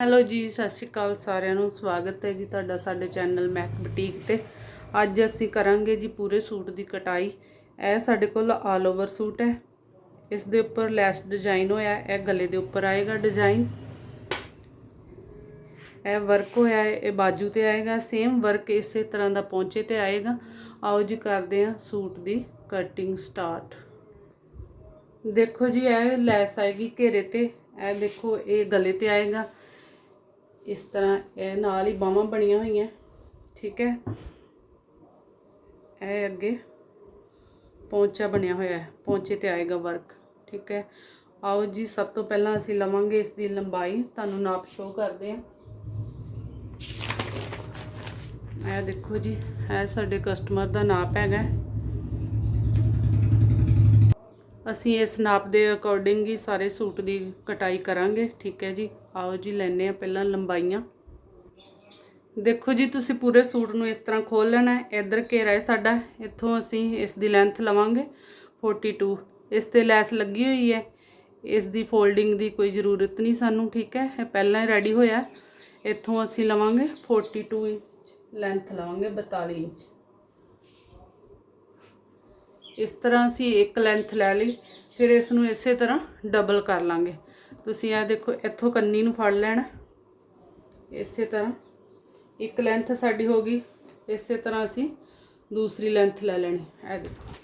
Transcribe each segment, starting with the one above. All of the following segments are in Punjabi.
ਹੈਲੋ ਜੀ, ਸਤਿ ਸ਼੍ਰੀ ਅਕਾਲ ਸਾਰਿਆਂ ਨੂੰ। ਸਵਾਗਤ ਹੈ ਜੀ ਤੁਹਾਡਾ ਸਾਡੇ ਚੈਨਲ ਮੈਕ ਬੁਟੀਕ ਤੇ। ਅੱਜ ਅਸੀਂ ਕਰਾਂਗੇ ਜੀ ਪੂਰੇ ਸੂਟ ਦੀ ਕਟਾਈ। ਇਹ ਸਾਡੇ ਕੋਲ ਆਲ ਓਵਰ ਸੂਟ ਹੈ। ਇਸ ਦੇ ਉੱਪਰ ਲੈਸ ਡਿਜ਼ਾਈਨ ਹੋਇਆ, ਇਹ ਗਲੇ ਦੇ ਉੱਪਰ ਆਏਗਾ ਡਿਜ਼ਾਈਨ ਇਹ ਵਰਕ ਹੋਇਆ ਹੈ ਇਹ ਬਾਜੂ ਤੇ ਆਏਗਾ ਸੇਮ ਵਰਕ ਇਸੇ ਤਰ੍ਹਾਂ ਦਾ ਪਹੁੰਚੇ ਤੇ ਆਏਗਾ। ਆਓ ਜੀ ਕਰਦੇ ਹਾਂ ਸੂਟ ਦੀ ਕਟਿੰਗ ਸਟਾਰਟ ਦੇਖੋ ਜੀ, ਇਹ ਲੈਸ ਆਏਗੀ ਘੇਰੇ ਤੇ। ਇਹ ਦੇਖੋ, ਇਹ ਗਲੇ ਤੇ ਆਏਗਾ। ਇਸ ਤਰ੍ਹਾਂ ਇਹ ਨਾਲ ਹੀ ਬਾਹਾਂ ਬਣੀਆਂ ਹੋਈਆਂ, ਠੀਕ ਹੈ? ਇਹ ਅੱਗੇ ਪੌਂਚਾ ਬਣਿਆ ਹੋਇਆ ਹੈ, ਪੌਂਚੇ ਤੇ ਆਏਗਾ ਵਰਕ ਠੀਕ ਹੈ? ਆਓ ਜੀ, ਸਭ ਤੋਂ ਪਹਿਲਾਂ ਅਸੀਂ ਲਵਾਂਗੇ ਇਸ ਦੀ ਲੰਬਾਈ, ਤੁਹਾਨੂੰ ਨਾਪ ਸ਼ੋ ਕਰਦੇ ਹਾਂ। ਇਹ ਦੇਖੋ ਜੀ, ਇਹ ਸਾਡੇ ਕਸਟਮਰ ਦਾ ਨਾਪ ਹੈਗਾ ਅਸੀਂ ਇਸ ਨਾਪ ਦੇ ਅਕੋਰਡਿੰਗ ਹੀ ਸਾਰੇ ਸੂਟ ਦੀ ਕਟਾਈ ਕਰਾਂਗੇ, ਠੀਕ ਹੈ ਜੀ? ਆਓ ਜੀ ਲੈਨੇ ਆ ਪਹਿਲਾਂ ਲੰਬਾਈਆਂ। ਦੇਖੋ ਜੀ, ਤੁਸੀਂ ਪੂਰੇ ਸੂਟ ਨੂੰ ਇਸ ਤਰ੍ਹਾਂ ਖੋਲ ਲੈਣਾ ਹੈ। ਇਧਰ ਘੇਰਾ ਹੈ ਸਾਡਾ, ਇੱਥੋਂ ਅਸੀਂ ਇਸ ਦੀ ਲੈਂਥ ਲਵਾਂਗੇ 42 ਇਸ ਤੇ ਲੈਸ ਲੱਗੀ ਹੋਈ ਹੈ। ਇਸ ਦੀ ਫੋਲਡਿੰਗ ਦੀ ਕੋਈ ਜ਼ਰੂਰਤ ਨਹੀਂ ਸਾਨੂੰ, ਠੀਕ ਹੈ? ਇਹ ਪਹਿਲਾਂ ਹੀ ਰੈਡੀ ਹੋਇਆ। ਇੱਥੋਂ ਅਸੀਂ ਲਵਾਂਗੇ 42 ਇੰਚ ਲੈਂਥ ਲਵਾਂਗੇ 42 ਇੰਚ। ਇਸ ਤਰ੍ਹਾਂ ਅਸੀਂ ਇੱਕ ਲੈਂਥ ਲੈ ਲਈ, ਫਿਰ ਇਸ ਨੂੰ ਇਸੇ ਤਰ੍ਹਾਂ ਡਬਲ ਕਰ ਲਾਂਗੇ। ਤੁਸੀਂ ਇਹ ਦੇਖੋ, ਇੱਥੋਂ ਕੰਨੀ ਨੂੰ ਫੜ ਲੈਣਾ। ਇਸੇ ਤਰ੍ਹਾਂ ਇੱਕ ਲੈਂਥ ਸਾਡੀ ਹੋ ਗਈ, ਇਸੇ ਤਰ੍ਹਾਂ ਅਸੀਂ ਦੂਸਰੀ ਲੈਂਥ ਲੈ ਲੈਣੀ। ਇਹ ਦੇਖੋ।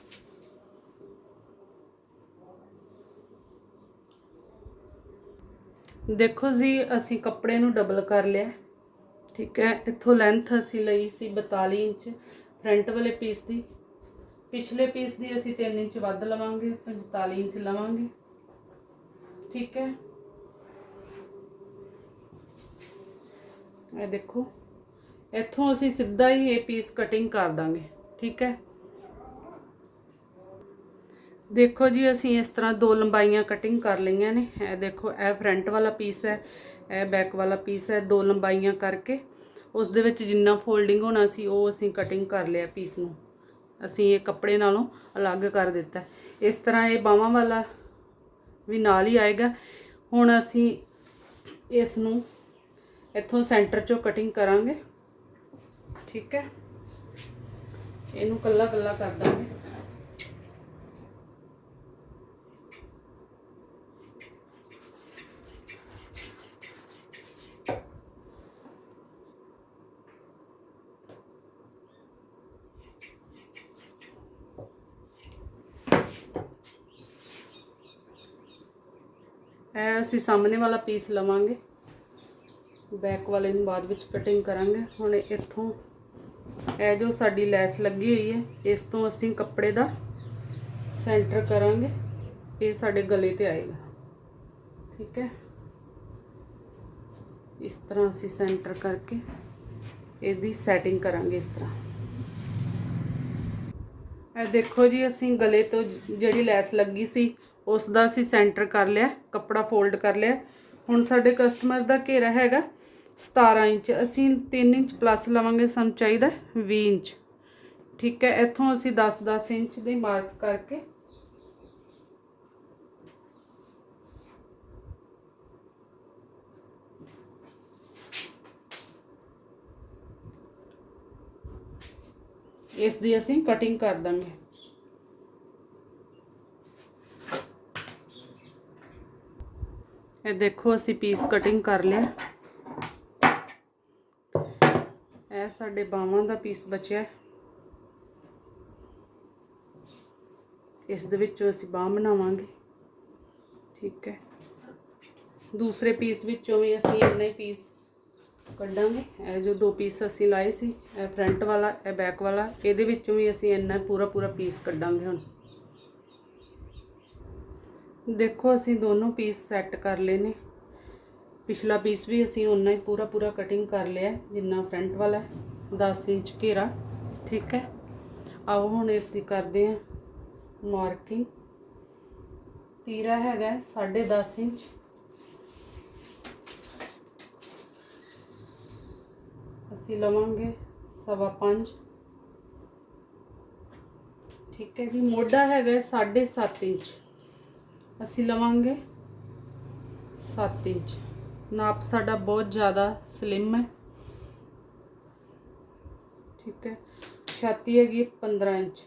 ਦੇਖੋ ਜੀ, ਅਸੀਂ ਕੱਪੜੇ ਨੂੰ ਡਬਲ ਕਰ ਲਿਆ। ਠੀਕ ਹੈ, ਇੱਥੋਂ ਲੈਂਥ ਅਸੀਂ ਲਈ ਸੀ 42 ਇੰਚ ਫਰੰਟ ਵਾਲੇ ਪੀਸ ਦੀ। ਪਿਛਲੇ ਪੀਸ ਦੀ ਅਸੀਂ 3 ਇੰਚ ਵੱਧ ਲਵਾਂਗੇ 45 ਇੰਚ ਲਵਾਂਗੇ। ਠੀਕ ਹੈ? ਇਹ ਦੇਖੋ, ਇੱਥੋਂ ਅਸੀਂ ਸਿੱਧਾ ਹੀ ਇਹ ਪੀਸ ਕਟਿੰਗ ਕਰ ਦਾਂਗੇ, ਠੀਕ ਹੈ? ਦੇਖੋ ਜੀ, ਅਸੀਂ ਇਸ ਤਰ੍ਹਾਂ ਦੋ ਲੰਬਾਈਆਂ ਕਟਿੰਗ ਕਰ ਲਈਆਂ ਨੇ। ਇਹ ਦੇਖੋ, ਇਹ ਫਰੰਟ ਵਾਲਾ ਪੀਸ ਹੈ, ਇਹ ਬੈਕ ਵਾਲਾ ਪੀਸ ਹੈ, ਦੋ ਲੰਬਾਈਆਂ ਕਰਕੇ। ਉਸ ਦੇ ਵਿੱਚ ਜਿੰਨਾ ਫੋਲਡਿੰਗ ਹੋਣਾ ਸੀ, ਉਹ ਅਸੀਂ ਕਟਿੰਗ ਕਰ ਲਿਆ ਪੀਸ ਨੂੰ। ਅਸੀਂ ਇਹ ਕੱਪੜੇ ਨਾਲੋਂ ਅਲੱਗ ਕਰ ਦਿੱਤਾ। ਇਸ ਤਰ੍ਹਾਂ ਇਹ ਬਾਹਾਂ ਵਾਲਾ ਵੀ ਨਾਲ ਹੀ ਆਏਗਾ। ਹੁਣ ਅਸੀਂ ਇਸ ਨੂੰ ਇੱਥੋਂ ਸੈਂਟਰ ਚੋਂ ਕਟਿੰਗ ਕਰਾਂਗੇ। ਠੀਕ ਹੈ? ਇਹਨੂੰ ਕੱਲਾ ਕੱਲਾ ਕਰ ਦਾਂਗੇ ਇਹ ਅਸੀਂ ਸਾਹਮਣੇ ਵਾਲਾ ਪੀਸ ਲਵਾਂਗੇ। ਬੈਕ ਵਾਲੇ ਨੂੰ ਬਾਅਦ ਵਿੱਚ ਕਟਿੰਗ ਕਰਾਂਗੇ। ਹੁਣ ਇੱਥੋਂ ਇਹ ਜੋ ਸਾਡੀ ਲੈਸ ਲੱਗੀ ਹੋਈ ਹੈ, ਇਸ ਤੋਂ ਅਸੀਂ ਕੱਪੜੇ ਦਾ ਸੈਂਟਰ ਕਰਾਂਗੇ। ਇਹ ਸਾਡੇ ਗਲੇ ਤੇ ਆਏਗਾ। ਠੀਕ ਹੈ? ਇਸ ਤਰ੍ਹਾਂ ਅਸੀਂ ਸੈਂਟਰ ਕਰਕੇ ਇਹਦੀ ਸੈਟਿੰਗ ਕਰਾਂਗੇ ਇਸ ਤਰ੍ਹਾਂ। ਇਹ ਦੇਖੋ ਜੀ, ਅਸੀਂ ਗਲੇ ਤੋਂ ਜਿਹੜੀ ਲੈਸ ਲੱਗੀ ਸੀ ਉਸ ਦਾ ਅਸੀਂ ਸੈਂਟਰ ਕਰ ਲਿਆ, ਕੱਪੜਾ ਫੋਲਡ ਕਰ ਲਿਆ। ਹੁਣ ਸਾਡੇ ਕਸਟਮਰ ਦਾ ਘੇਰਾ ਹੈਗਾ 17 ਇੰਚ। ਅਸੀਂ 3 ਇੰਚ ਪਲੱਸ ਲਵਾਂਗੇ, ਸਾਨੂੰ ਚਾਹੀਦਾ 20 ਇੰਚ। ਠੀਕ ਹੈ, ਇੱਥੋਂ ਅਸੀਂ 10 10 ਇੰਚ ਦੀ ਮਾਰਕ ਕਰਕੇ ਇਸ ਦੀ ਅਸੀਂ ਕਟਿੰਗ ਕਰ ਦਾਂਗੇ। ਇਹ ਦੇਖੋ ਅਸੀਂ ਪੀਸ ਕਟਿੰਗ ਕਰ ਲਿਆ। ਇਹ ਸਾਡੇ ਬਾਹਾਂ ਦਾ ਪੀਸ ਬਚਿਆ। ਇਸ ਦੇ ਵਿੱਚੋਂ ਅਸੀਂ ਬਾਹ ਬਣਾਵਾਂਗੇ। ਠੀਕ ਹੈ। ਦੂਸਰੇ ਪੀਸ ਵਿੱਚੋਂ ਵੀ ਅਸੀਂ ਇੰਨੇ ਪੀਸ ਕੱਢਾਂਗੇ। ਇਹ ਜੋ ਦੋ ਪੀਸ ਅਸੀਂ ਲਾਏ ਸੀ, ਇਹ ਫਰੰਟ ਵਾਲਾ, ਇਹ ਬੈਕ ਵਾਲਾ, ਇਹਦੇ ਵਿੱਚੋਂ ਵੀ ਅਸੀਂ ਇੰਨਾ ਪੂਰਾ ਪੂਰਾ ਪੀਸ ਕੱਢਾਂਗੇ ਹੁਣ। ਦੇਖੋ, ਅਸੀਂ ਦੋਨੋਂ ਪੀਸ ਸੈੱਟ ਕਰ ਲਏ ਨੇ। ਪਿਛਲਾ ਪੀਸ ਵੀ ਅਸੀਂ ਉਨਾ ਹੀ ਪੂਰਾ ਪੂਰਾ ਕਟਿੰਗ ਕਰ ਲਿਆ ਜਿੰਨਾ ਫਰੰਟ ਵਾਲਾ ਹੈ 10 ਇੰਚ ਘੇਰਾ, ਠੀਕ ਹੈ। ਆਓ ਹੁਣ ਇਸ ਦੀ ਕਰਦੇ ਹਾਂ ਮਾਰਕਿੰਗ ਤੀਰਾ ਹੈਗਾ 10.5 ਇੰਚ। ਅਸੀਂ ਲਵਾਂਗੇ ਸਵਾ ਪੰਜ। ਠੀਕ ਹੈ ਜੀ, ਮੋਢਾ ਹੈਗਾ 7.5 ਇੰਚ। ਅਸੀਂ ਲਵਾਂਗੇ 7 ਇੰਚ। ਨਾਪ ਸਾਡਾ ਬਹੁਤ ਜ਼ਿਆਦਾ ਸਲਿਮ ਹੈ। ਠੀਕ ਹੈ। ਛਾਤੀ ਹੈਗੀ ਹੈ 15 ਇੰਚ।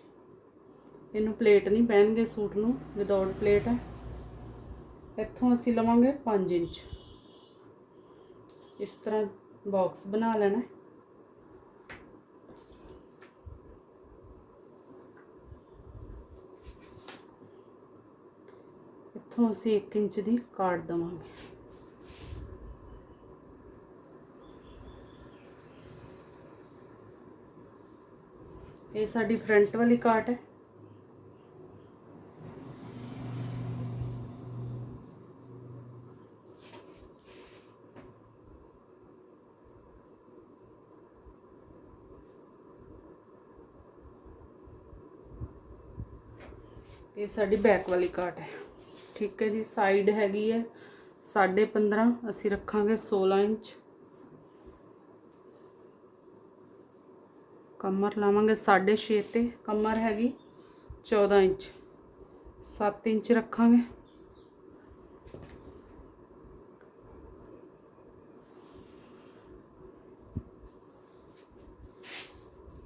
ਇਹਨੂੰ ਪਲੇਟ ਨਹੀਂ ਪਹਿਨਗੇ ਸੂਟ ਨੂੰ ਵਿਦਆਊਟ ਪਲੇਟ ਹੈ। ਇੱਥੋਂ ਅਸੀਂ ਲਵਾਂਗੇ 5 ਇੰਚ। ਇਸ ਤਰ੍ਹਾਂ ਬਾਕਸ ਬਣਾ ਲੈਣਾ। ਹੈ। ਇੱਥੋਂ ਅਸੀਂ 1 ਇੰਚ ਦੀ ਕਾਟ ਦਵਾਂਗੇ ਇਹ ਸਾਡੀ ਫਰੰਟ ਵਾਲੀ ਕਾਟ ਹੈ ਇਹ ਸਾਡੀ ਬੈਕ ਵਾਲੀ ਕਾਟ ਹੈ ਠੀਕ ਹੈ ਜੀ ਸਾਈਡ ਹੈਗੀ ਹੈ। 15.5 ਅਸੀਂ ਰੱਖਾਂਗੇ 16 ਇੰਚ। ਕਮਰ ਲਾਵਾਂਗੇ 6.5 ਤੇ, ਕਮਰ ਹੈਗੀ 14 ਇੰਚ। 7 ਇੰਚ ਰੱਖਾਂਗੇ।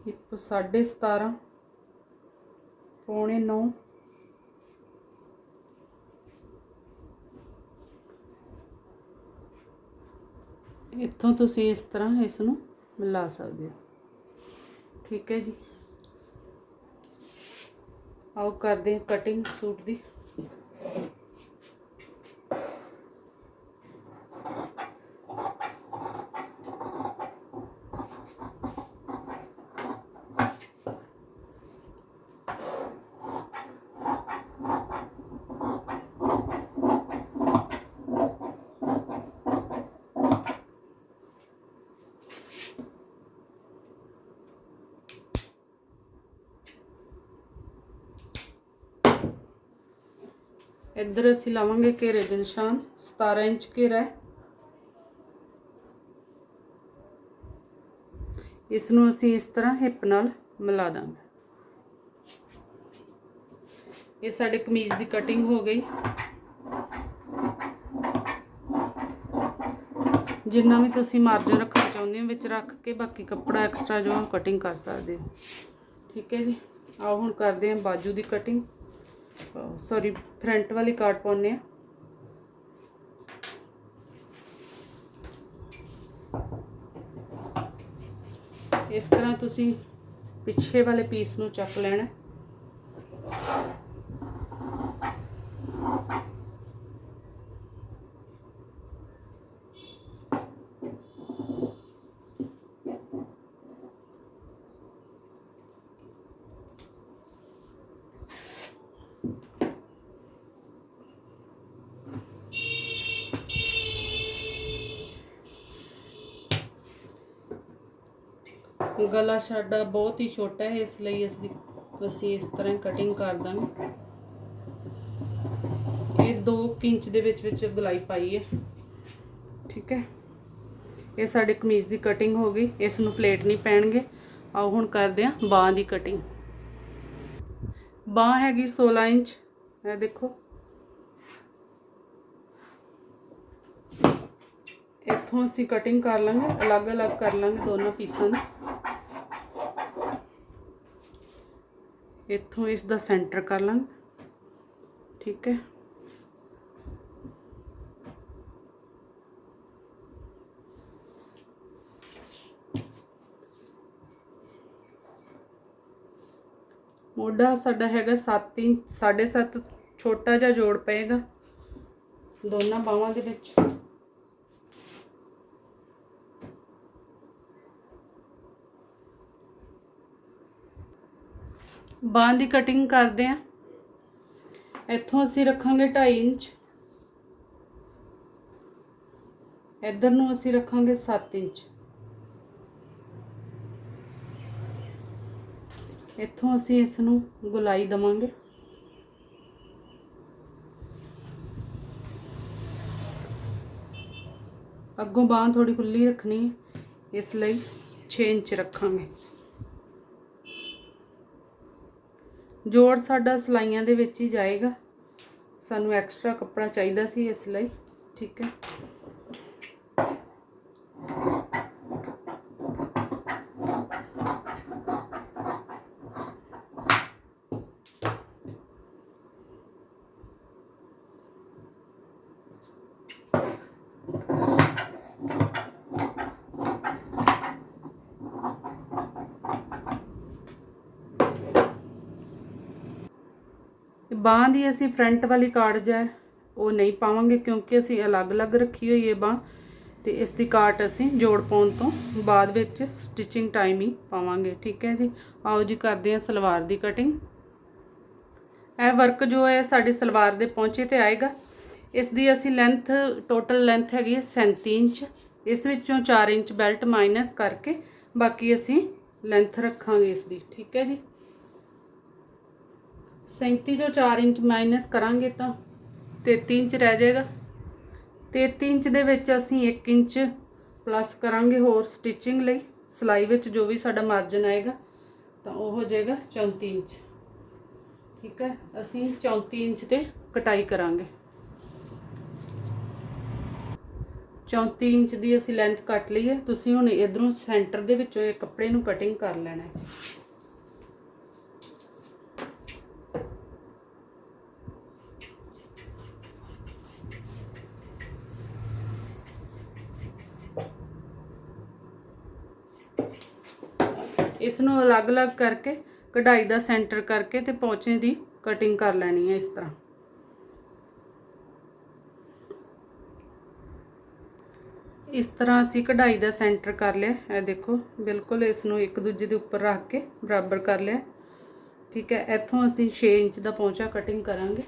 ਹਿੱਪ 17.5 ਪੌਣੇ 9 ਇੱਥੋਂ ਤੁਸੀਂ ਇਸ ਤਰ੍ਹਾਂ ਇਸ ਨੂੰ ਮਿਲਾ ਸਕਦੇ ਹੋ। ਠੀਕ ਹੈ ਜੀ। ਆਓ ਕਰਦੇ ਹਾਂ ਕਟਿੰਗ ਸੂਟ ਦੀ। ਇੱਧਰ ਅਸੀਂ ਲਾਵਾਂਗੇ ਘੇਰੇ ਦੇ ਨਿਸ਼ਾਨ 17 ਇੰਚ ਘੇਰਾ ਹੈ। ਇਸ ਨੂੰ ਅਸੀਂ ਇਸ ਤਰ੍ਹਾਂ ਹਿੱਪ ਨਾਲ ਮਿਲਾ ਦਾਂਗੇ। ਇਹ ਸਾਡੇ ਕਮੀਜ਼ ਦੀ ਕਟਿੰਗ ਹੋ ਗਈ। ਜਿੰਨਾ ਵੀ ਤੁਸੀਂ ਮਾਰਜਨ ਰੱਖਣਾ ਚਾਹੁੰਦੇ ਹੋ, ਵਿੱਚ ਰੱਖ ਕੇ ਬਾਕੀ ਕੱਪੜਾ ਐਕਸਟਰਾ ਜੋ ਕਟਿੰਗ ਕਰ ਸਕਦੇ ਹੋ। ਠੀਕ ਹੈ ਜੀ? ਆਓ ਹੁਣ ਕਰਦੇ ਹਾਂ ਬਾਜੂ ਦੀ ਕਟਿੰਗ। ਸੌਰੀ, ਫਰੰਟ ਵਾਲੀ ਕਾਟ ਪਾਉਨੇ ਆ। ਇਸ ਤਰ੍ਹਾਂ ਤੁਸੀਂ ਪਿੱਛੇ ਵਾਲੇ ਪੀਸ ਨੂੰ ਚੱਕ ਲੈਣਾ। ਗਲਾ ਸਾਡਾ ਬਹੁਤ ਹੀ ਛੋਟਾ ਹੈ, ਇਸ ਲਈ ਇਸ ਦੀ ਅਸੀਂ ਇਸ ਤਰ੍ਹਾਂ ਕਟਿੰਗ ਕਰ ਦਾਂਗੇ। ਇਹ 2 ਇੰਚ ਦੇ ਵਿੱਚ ਵਿੱਚ ਗਲਾਈ ਪਾਈ ਹੈ। ਠੀਕ ਹੈ? ਇਹ ਸਾਡੇ ਕਮੀਜ਼ ਦੀ ਕਟਿੰਗ ਹੋ ਗਈ। ਇਸ ਨੂੰ ਪਲੇਟ ਨਹੀਂ ਪੈਣਗੇ। ਆਓ ਹੁਣ ਕਰਦੇ ਹਾਂ ਬਾਹ ਦੀ ਕਟਿੰਗ ਬਾਹ ਹੈਗੀ 16 ਇੰਚ। ਇਹ ਦੇਖੋ। ਇੱਥੋਂ ਅਸੀਂ ਕਟਿੰਗ ਕਰ ਲਾਂਗੇ। ਅਲੱਗ-ਅਲੱਗ ਕਰ ਲਾਂਗੇ ਦੋਨਾਂ ਪੀਸਾਂ ਦੀ ਇੱਥੋਂ ਇਸ ਦਾ ਸੈਂਟਰ ਕਰ ਲਾਂਗੇ ਠੀਕ ਹੈ। ਮੋਢਾ ਸਾਡਾ ਹੈਗਾ 7 ਇੰਚ 7.5 ਛੋਟਾ ਜਿਹਾ ਜੋੜ ਪਏਗਾ। ਦੋਨਾਂ ਬਾਹਾਂ ਦੇ ਵਿੱਚ। ਬਾਂਹ ਦੀ ਕਟਿੰਗ ਕਰਦੇ ਆ ਇੱਥੋਂ ਅਸੀਂ ਰੱਖਾਂਗੇ 2.5 ਇੰਚ। ਇੱਧਰ ਨੂੰ ਅਸੀਂ ਰੱਖਾਂਗੇ 7 ਇੰਚ। ਇੱਥੋਂ ਅਸੀਂ ਇਸ ਨੂੰ ਗੁਲਾਈ ਦਵਾਂਗੇ। ਅੱਗੋਂ ਬਾਂਹ ਥੋੜੀ ਖੁੱਲੀ ਰੱਖਣੀ ਹੈ। ਇਸ ਲਈ 6 ਇੰਚ ਰੱਖਾਂਗੇ। ਜੋੜ ਸਾਡਾ ਸਲਾਈਆਂ ਦੇ ਵਿੱਚ ਹੀ ਜਾਏਗਾ। ਸਾਨੂੰ ਐਕਸਟਰਾ ਕੱਪੜਾ ਚਾਹੀਦਾ ਸੀ ਇਸ ਲਈ, ਠੀਕ ਹੈ। ਬਾਂਹ ਦੀ ਅਸੀਂ ਫਰੰਟ ਵਾਲੀ ਕਾਰਡ ਹੈ, ਉਹ ਨਹੀਂ ਪਾਵਾਂਗੇ ਕਿਉਂਕਿ ਅਸੀਂ ਅਲੱਗ-ਅਲੱਗ ਰੱਖੀ ਹੋਈ ਹੈ ਬਾਂਹ ਤੇ ਇਸ ਦੀ ਕਾਟ ਅਸੀਂ ਜੋੜ ਪਾਉਣ ਤੋਂ ਬਾਅਦ ਵਿੱਚ ਸਟਿਚਿੰਗ ਟਾਈਮ ਹੀ ਪਾਵਾਂਗੇ, ਠੀਕ ਹੈ ਜੀ? ਆਓ ਜੀ ਕਰਦੇ ਹਾਂ ਸਲਵਾਰ ਦੀ ਕਟਿੰਗ ਇਹ ਵਰਕ ਜੋ ਹੈ ਸਾਡੇ ਸਲਵਾਰ ਦੇ ਪਹੁੰਚੇ ਤੇ ਆਏਗਾ। ਇਸ ਦੀ ਅਸੀਂ ਲੈਂਥ ਟੋਟਲ ਲੈਂਥ ਹੈਗੀ ਹੈ 37 ਇੰਚ। ਇਸ ਵਿੱਚੋਂ 4 ਇੰਚ ਬੈਲਟ ਮਾਈਨਸ ਕਰਕੇ ਬਾਕੀ ਅਸੀਂ ਲੈਂਥ ਰੱਖਾਂਗੇ ਇਸ ਦੀ, ਠੀਕ ਹੈ ਜੀ? 37 ਜੋ 4 ਇੰਚ ਮਾਈਨਸ ਕਰਾਂਗੇ ਤਾਂ 33 ਇੰਚ ਰਹਿ ਜਾਏਗਾ। 33 ਇੰਚ ਦੇ ਵਿੱਚ ਅਸੀਂ 1 ਇੰਚ ਪਲੱਸ ਕਰਾਂਗੇ ਹੋਰ ਸਟਿਚਿੰਗ ਲਈ। ਸਿਲਾਈ ਵਿੱਚ ਜੋ ਵੀ ਸਾਡਾ ਮਾਰਜਨ ਆਏਗਾ, ਤਾਂ ਉਹ ਹੋ ਜਾਏਗਾ 34 ਇੰਚ। ਠੀਕ ਹੈ, ਅਸੀਂ 34 ਇੰਚ ਤੇ ਕਟਾਈ ਕਰਾਂਗੇ। 34 ਇੰਚ ਦੀ ਅਸੀਂ ਲੈਂਥ ਕੱਟ ਲਈ ਹੈ। ਤੁਸੀਂ ਹੁਣ ਇਧਰੋਂ ਸੈਂਟਰ ਦੇ ਵਿੱਚੋਂ ਇਹ ਕੱਪੜੇ ਨੂੰ ਕਟਿੰਗ ਕਰ ਲੈਣਾ ਹੈ। ਇਸ ਨੂੰ ਅਲੱਗ-ਅਲੱਗ ਕਰਕੇ ਕਢਾਈ ਦਾ ਸੈਂਟਰ ਕਰਕੇ ਤੇ ਪੌਚੇ ਦੀ ਕਟਿੰਗ ਕਰ ਲੈਣੀ ਹੈ ਇਸ ਤਰ੍ਹਾਂ। ਇਸ ਤਰ੍ਹਾਂ ਅਸੀਂ ਕਢਾਈ ਦਾ ਸੈਂਟਰ ਕਰ ਲਿਆ। ਇਹ ਦੇਖੋ, ਬਿਲਕੁਲ ਇਸ ਨੂੰ ਇੱਕ ਦੂਜੇ ਦੇ ਉੱਪਰ ਰੱਖ ਕੇ ਬਰਾਬਰ ਕਰ ਲਿਆ। ਠੀਕ ਹੈ, ਇੱਥੋਂ ਅਸੀਂ 6 ਇੰਚ ਦਾ ਪੌਂਚਾ ਕਟਿੰਗ ਕਰਾਂਗੇ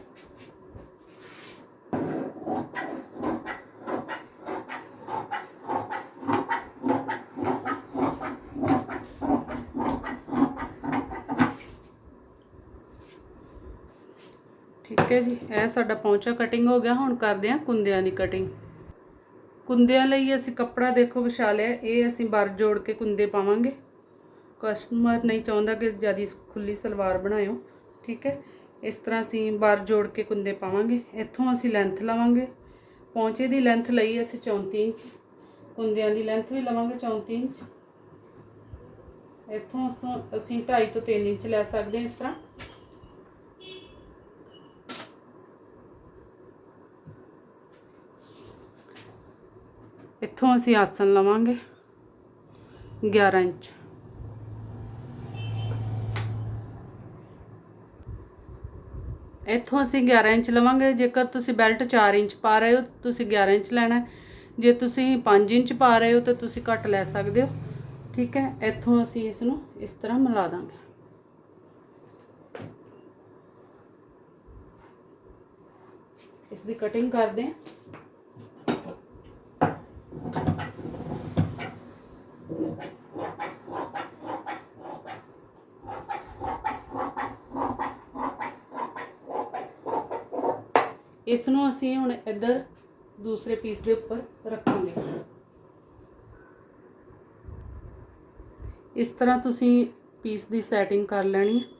ਠੀਕ ਹੈ ਜੀ, ਇਹ ਸਾਡਾ ਪੌਂਚਾ ਕਟਿੰਗ ਹੋ ਗਿਆ, ਹੁਣ ਕਰਦੇ ਹਾਂ ਕੁੰਦਿਆਂ ਦੀ ਕਟਿੰਗ ਕੁੰਦਿਆਂ ਲਈ ਅਸੀਂ ਕੱਪੜਾ ਦੇਖੋ ਵਿਛਾ ਲਿਆ ਇਹ ਅਸੀਂ ਬਰ ਜੋੜ ਕੇ ਕੁੰਦੇ ਪਾਵਾਂਗੇ। ਕਸਟਮਰ ਨਹੀਂ ਚਾਹੁੰਦਾ ਕਿ ਜਿਆਦੀ ਖੁੱਲੀ ਸਲਵਾਰ ਬਣਾਇਓ, ਠੀਕ ਹੈ? ਇਸ ਤਰ੍ਹਾਂ ਅਸੀਂ ਬਾਰ ਜੋੜ ਕੇ ਕੁੰਦੇ ਪਾਵਾਂਗੇ। ਇੱਥੋਂ ਅਸੀਂ ਲੈਂਥ ਲਵਾਂਗੇ। ਪੌਂਚੇ ਦੀ ਲੈਂਥ ਲਈ ਅਸੀਂ 34 ਇੰਚ, ਕੁੰਦਿਆਂ ਦੀ ਲੈਂਥ ਵੀ ਲਵਾਂਗੇ 34 ਇੰਚ। ਇੱਥੋਂ ਅਸੀਂ- ਅਸੀਂ 2.5 ਤੋਂ 3 ਇੰਚ ਲੈ ਸਕਦੇ ਹਾਂ ਇਸ ਤਰ੍ਹਾਂ। ਇੱਥੋਂ ਅਸੀਂ ਆਸਨ ਲਵਾਂਗੇ 11 ਇੰਚ। ਇੱਥੋਂ ਅਸੀਂ 11 ਇੰਚ ਲਵਾਂਗੇ। ਜੇਕਰ ਤੁਸੀਂ ਬੈਲਟ 4 ਇੰਚ ਪਾ ਰਹੇ ਹੋ, ਤੁਸੀਂ 11 ਇੰਚ ਲੈਣਾ ਜੇ ਤੁਸੀਂ 5 ਇੰਚ ਪਾ ਰਹੇ ਹੋ, ਤਾਂ ਤੁਸੀਂ ਘੱਟ ਲੈ ਸਕਦੇ ਹੋ। ਠੀਕ ਹੈ? ਇੱਥੋਂ ਅਸੀਂ ਇਸ ਨੂੰ ਇਸ ਤਰ੍ਹਾਂ ਮਿਲਾ ਦਾਂਗੇ। ਇਸ ਦੀ ਕਟਿੰਗ ਕਰਦੇ ਹਾਂ। ਇਸ ਨੂੰ ਅਸੀਂ ਹੁਣ ਇੱਧਰ ਦੂਸਰੇ ਪੀਸ ਦੇ ਉੱਪਰ ਰੱਖਾਂਗੇ। ਇਸ ਤਰ੍ਹਾਂ ਤੁਸੀਂ ਪੀਸ ਦੀ ਸੈਟਿੰਗ ਕਰ ਲੈਣੀ। ਹੈ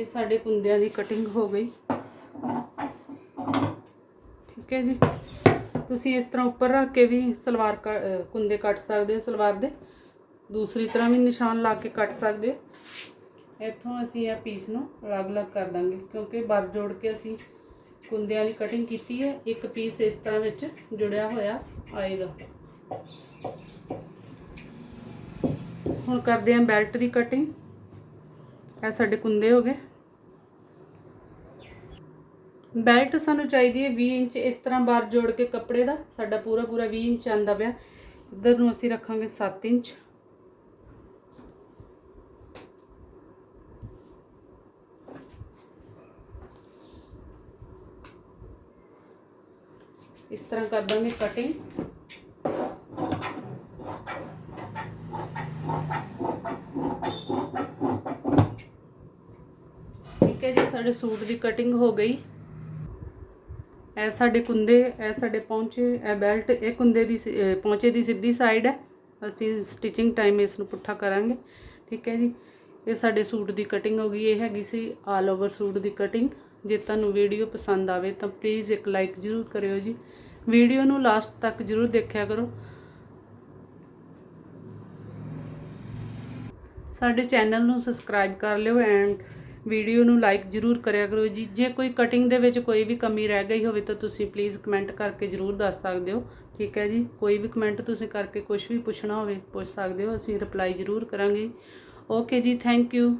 ਇਹ ਸਾਡੇ ਕੁੰਦਿਆਂ ਦੀ ਕਟਿੰਗ ਹੋ ਗਈ। ਠੀਕ ਹੈ ਜੀ। ਤੁਸੀਂ ਇਸ ਤਰ੍ਹਾਂ ਉੱਪਰ ਰੱਖ ਕੇ ਵੀ ਸਲਵਾਰ ਕ- ਕੁੰਦੇ ਕੱਟ ਸਕਦੇ ਹੋ ਸਲਵਾਰ ਦੇ। ਦੂਸਰੀ ਤਰ੍ਹਾਂ ਵੀ ਨਿਸ਼ਾਨ ਲਾ ਕੇ ਕੱਟ ਸਕਦੇ ਹੋ। ਇੱਥੋਂ ਅਸੀਂ ਇਹ ਪੀਸ ਨੂੰ ਅਲੱਗ-ਅਲੱਗ ਕਰ ਦਾਂਗੇ, ਕਿਉਂਕਿ ਬਰ ਜੋੜ ਕੇ ਅਸੀਂ ਕੁੰਦਿਆਂ ਦੀ ਕਟਿੰਗ ਕੀਤੀ ਹੈ। ਇੱਕ ਪੀਸ ਇਸ ਤਰ੍ਹਾਂ ਵਿੱਚ ਜੁੜਿਆ ਹੋਇਆ ਆਏਗਾ। ਹੁਣ ਕਰਦੇ ਹਾਂ ਬੈਲਟ ਦੀ ਕਟਿੰਗ ਇਹ ਸਾਡੇ ਕੁੰਦੇ ਹੋ ਗਏ। ਬੈਲਟ ਸਾਨੂੰ ਚਾਹੀਦੀ ਹੈ 20 ਇੰਚ, ਇਸ ਤਰ੍ਹਾਂ ਬਾਹਰ ਜੋੜ ਕੇ ਕੱਪੜੇ ਦਾ, ਸਾਡਾ ਪੂਰਾ ਪੂਰਾ 20 ਇੰਚ ਆਂਦਾ ਪਿਆ। ਇੱਧਰ ਨੂੰ ਅਸੀਂ ਰੱਖਾਂਗੇ 7 ਇੰਚ। ਇਸ ਤਰ੍ਹਾਂ ਕਰ ਦਾਂਗੇ ਕਟਿੰਗ ਠੀਕ ਹੈ ਜੀ, ਸਾਡੇ ਸੂਟ ਦੀ ਕਟਿੰਗ ਹੋ ਗਈ। ਇਹ ਸਾਡੇ ਕੁੰਦੇ, ਇਹ ਸਾਡੇ ਪੌਂਚੇ, ਇਹ ਬੈਲਟ, ਇਹ ਕੁੰਦੇ ਦੀ ਸਿ- ਅਹ ਪੌਂਚੇ ਦੀ ਸਿੱਧੀ ਸਾਈਡ ਹੈ। ਅਸੀਂ ਸਟਿਚਿੰਗ ਟਾਈਮ ਇਸ ਨੂੰ ਪੁੱਠਾ ਕਰਾਂਗੇ। ਠੀਕ ਹੈ ਜੀ। ਇਹ ਸਾਡੇ ਸੂਟ ਦੀ ਕਟਿੰਗ ਹੋ ਗਈ। ਇਹ ਹੈਗੀ ਸੀ ਆਲ ਓਵਰ ਸੂਟ ਦੀ ਕਟਿੰਗ ਜੇ ਤੁਹਾਨੂੰ ਵੀਡੀਓ ਪਸੰਦ ਆਵੇ ਤਾਂ ਪਲੀਜ਼ ਇੱਕ ਲਾਈਕ ਜ਼ਰੂਰ ਕਰਿਓ ਜੀ। ਵੀਡੀਓ ਨੂੰ ਲਾਸਟ ਤੱਕ ਜ਼ਰੂਰ ਦੇਖਿਆ ਕਰੋ। ਸਾਡੇ ਚੈਨਲ ਨੂੰ ਸਬਸਕ੍ਰਾਈਬ ਕਰ ਲਿਓ ਐਂਡ ਵੀਡੀਓ ਨੂੰ ਲਾਈਕ ਜ਼ਰੂਰ ਕਰਿਆ ਕਰੋ ਜੀ। ਜੇ ਕੋਈ ਕਟਿੰਗ ਦੇ ਵਿੱਚ ਕੋਈ ਵੀ ਕਮੀ ਰਹਿ ਗਈ ਹੋਵੇ ਤਾਂ ਤੁਸੀਂ ਪਲੀਜ਼ ਕਮੈਂਟ ਕਰਕੇ ਜ਼ਰੂਰ ਦੱਸ ਸਕਦੇ ਹੋ। ਠੀਕ ਹੈ ਜੀ। ਕੋਈ ਵੀ ਕਮੈਂਟ ਤੁਸੀਂ ਕਰਕੇ ਕੁਝ ਵੀ ਪੁੱਛਣਾ ਹੋਵੇ, ਪੁੱਛ ਸਕਦੇ ਹੋ। ਅਸੀਂ ਰਿਪਲਾਈ ਜ਼ਰੂਰ ਕਰਾਂਗੇ। ਓਕੇ ਜੀ ਥੈਂਕ ਯੂ